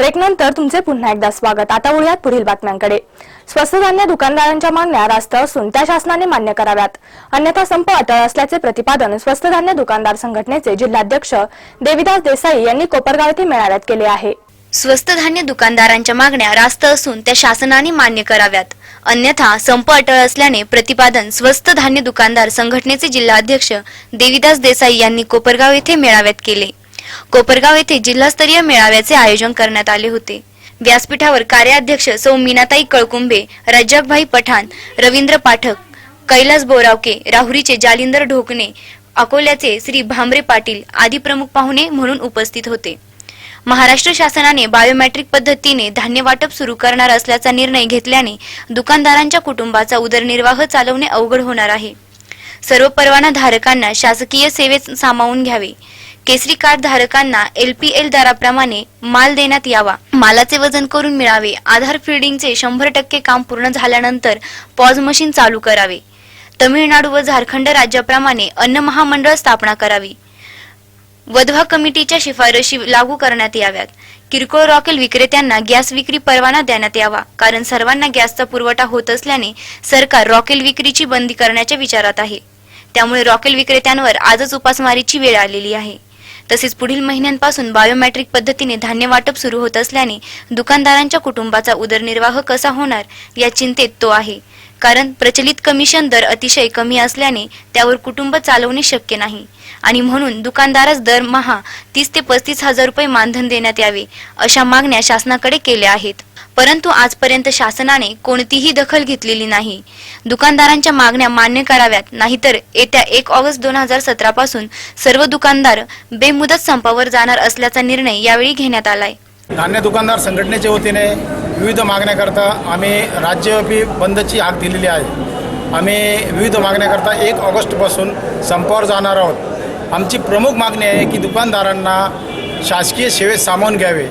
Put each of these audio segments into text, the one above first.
ब्रेकनंतर तुमचे पुन्हा एकदा स्वागत. आता वळूयात पुढील बातम्यांकडे. स्वस्त धान्य दुकानदारांच्या मागण्या रास्त असून त्या शासनाने मान्य कराव्यात. अन्यथा संप अटळ असल्याचे प्रतिपादन स्वस्त धान्य दुकानदार संघटनेचे जिल्हाध्यक्ष देविदास देसाई यांनी कोपरगाव येथे मेळाव्यात केले आहे. स्वस्त धान्य दुकानदारांच्या मागण्या रास्त असून त्या शासनाने मान्य कराव्यात. अन्यथा संप अटळ असल्याने प्रतिपादन स्वस्त धान्य दुकानदार संघटनेचे जिल्हाध्यक्ष देविदास देसाई यांनी कोपरगाव येथे मेळाव्यात केले. कोपरगाव येथे जिल्हास्तरीय मेळाव्याचे आयोजन करण्यात आले होते. व्यासपीठावर कार्याध्यक्ष सौ मीनाताई कळकुंबे रज्जाकभाई पठाण रवींद्र पाठक कैलास बोरावके राहुरीचे जालिंदर ढोकणे अकोल्याचे श्री भांबरे पाटील आदी प्रमुख पाहुणे म्हणून उपस्थित होते. महाराष्ट्र शासनाने बायोमॅट्रिक पद्धतीने धान्य वाटप सुरू करणार असल्याचा निर्णय घेतल्याने दुकानदारांच्या कुटुंबाचा उदरनिर्वाह चालवणे अवघड होणार आहे. सर्व परवाना धारकांना शासकीय सेवेत सामावून घ्यावे. केसरी कार्ड धारकांना एलपीएल दराप्रमाणे माल देण्यात यावा. मालाचे वजन करून मिळावे. आधार फिल्डिंगचे शंभर टक्के काम पूर्ण झाल्यानंतर पॉज मशीन चालू करावे. तमिळनाडू व झारखंड राज्याप्रमाणे अन्न महामंडळ स्थापना करावी. वधवा कमिटीच्या शिफारशी लागू करण्यात याव्यात. किरकोळ रॉकेल विक्रेत्यांना गॅस विक्री परवाना देण्यात यावा. कारण सर्वांना गॅसचा पुरवठा होत असल्याने सरकार रॉकेल विक्रीची बंदी करण्याच्या विचारात आहे. त्यामुळे रॉकेल विक्रेत्यांवर आजच उपासमारीची वेळ आलेली आहे. तसेच पुढील महिन्यांपासून बायोमॅट्रिक पद्धतीने धान्य वाटप सुरू होत असल्याने दुकानदारांच्या कुटुंबाचा उदरनिर्वाह कसा होणार या चिंतेत तो आहे. कारण प्रचलित कमिशन दर अतिशय कमी असल्याने त्यावर कुटुंब चालवणे शक्य नाही. आणि म्हणून दुकानदारास दरमहा तीस ते पस्तीस हजार रुपये मानधन देण्यात यावे अशा मागण्या शासनाकडे केल्या आहेत. परंतु आजपर्यंत शासनाने कोणतीही दखल घेतलेली नाही. दुकानदारांच्या मागण्या मान्य कराव्यात नाहीतर येत्या एक ऑगस्ट दोन हजार सतरा पासून सर्व दुकानदार बेमुदत संपावर जाणार असल्याचा निर्णय यावेळी घेण्यात आलाय. धान्य दुकानदार संघटनेच्या वतीने विविध मागण्याकरता आम्ही राज्यव्यापी बंदची हाक दिलेली आहे. आम्ही विविध मागण्याकरता एक ऑगस्टपासून संपावर जाणार आहोत. आमची प्रमुख मागणी आहे की दुकानदारांना शासकीय सेवेत सामावून घ्यावे.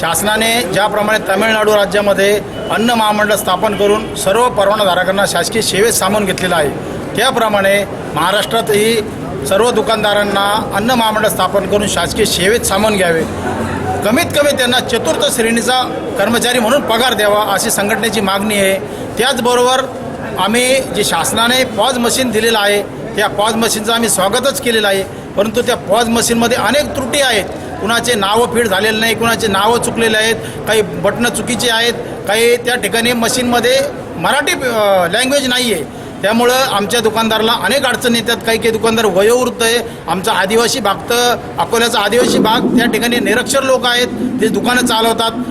शासनाने ज्याप्रमाणे तामिळनाडू राज्यामध्ये अन्न महामंडळ स्थापन करून सर्व परवानाधारकांना शासकीय सेवेत सामावून घेतलेलं आहे. त्याप्रमाणे महाराष्ट्रातही सर्व दुकानदारांना अन्न महामंडळ स्थापन करून शासकीय सेवेत सामावून घ्यावे. कमीत कमी त्यांना चतुर्थ श्रेणीचा कर्मचारी म्हणून पगार द्यावा अशी संघटनेची मागणी आहे. त्याचबरोबर आम्ही जे शासनाने पॉज मशीन दिलेलं आहे त्या पॉज मशीनचं आम्ही स्वागतच केलेलं आहे. परंतु त्या पॉज मशीनमध्ये अनेक त्रुटी आहेत. कुणाचे नावं फीड झालेलं नाही कुणाचे नावं चुकलेले आहेत काही बटणं चुकीचे आहेत काही त्या ठिकाणी मशीनमध्ये मराठी लँग्वेज नाही आहे त्यामुळं आमच्या दुकानदाराला अनेक अडचणी येतात. काही काही दुकानदार वयोवृद्ध आहे. आमचा आदिवासी भाग तर अकोल्याचा आदिवासी भाग. त्या ठिकाणी निरक्षर लोक आहेत. ते दुकानं चालवतात.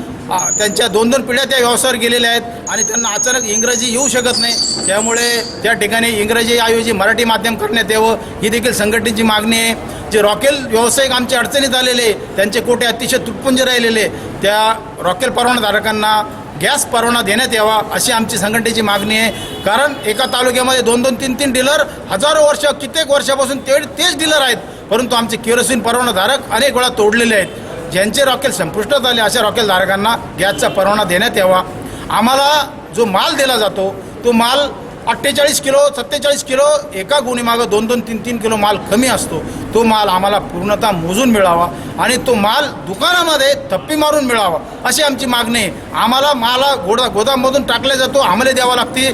त्यांच्या दोन दोन पिढ्या त्या व्यवसायावर गेलेल्या आहेत आणि त्यांना अचानक इंग्रजी येऊ शकत नाही. त्यामुळे त्या ठिकाणी इंग्रजीऐवजी मराठी माध्यम करण्यात यावं. ही देखील संघटनेची मागणी आहे. जे रॉकेल व्यावसायिक आमच्या अडचणीत आलेले त्यांचे कोटे अतिशय तुटपुंज राहिलेले त्या रॉकेल परवानाधारकांना गॅस परवाना देण्यात यावा अशी आमची संघटनेची मागणी आहे. कारण एका तालुक्यामध्ये दोन दोन तीन तीन डीलर हजारो वर्ष कित्येक वर्षापासून ते तेच डीलर आहेत. परंतु आमचे केरोसिन परवानाधारक अनेक वेळा तोडलेले आहेत. ज्यांचे रॉकेल संपुष्टात आले अशा रॉकेल धारकांना गॅसचा परवाना देण्यात यावा. आम्हाला जो माल दिला जातो तो माल अठ्ठेचाळीस किलो सत्तेचाळीस किलो एका गुणीमागं दोन दोन तीन तीन किलो माल कमी असतो. तो माल आम्हाला पूर्णतः मोजून मिळावा आणि तो माल दुकानामध्ये थप्पी मारून मिळावा अशी आमची मागणी आहे. आम्हाला माला गोडा गोदाममधून टाकला जातो आम्हाला द्यावा लागते.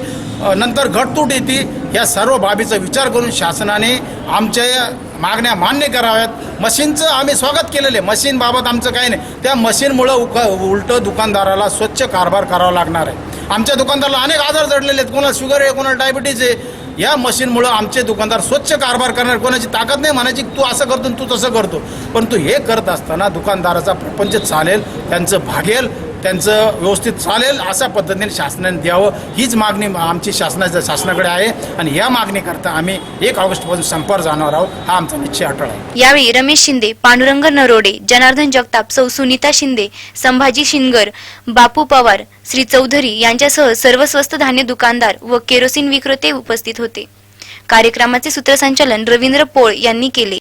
नंतर घटतूट येते. या सर्व बाबीचा विचार करून शासनाने आमच्या मागण्या मान्य कराव्यात. मशीनचं आम्ही स्वागत केलेलं आहे. मशीनबाबत आमचं काही नाही. त्या मशीनमुळं उक उलटं दुकानदाराला स्वच्छ कारभार करावा लागणार आहे. आमच्या दुकानदाराला अनेक आजार जडलेले आहेत. कोणाला शुगर आहे कोणाला डायबिटीज आहे. या मशीनमुळं आमचे दुकानदार स्वच्छ कारभार करणार. कोणाची ताकद नाही म्हणायची तू असं करतो तू तसं करतो. परंतु हे करत असताना दुकानदाराचा प्रपंच चालेल त्यांचं भागेल त्यांचं व्यवस्थित चालेल अशा पद्धतीने शासनाने द्यावं. हीच मागणी आमची शासनाच्या शासनाकडे आहे. आणि या मागणीकरता आम्ही एक ऑगस्टपासून संपावर जाणार आहोत. हा आमचा निश्चय अटळ आहे. यावेळी रमेश शिंदे पांडुरंग नरोडे जनार्दन जगताप सौ सुनीता शिंदे संभाजी शिनगर बापू पवार श्री चौधरी यांच्यासह सर्व स्वस्त धान्य दुकानदार व केरोसिन विक्रेते उपस्थित होते. कार्यक्रमाचे सूत्रसंचालन रवींद्र पोळ यांनी केले.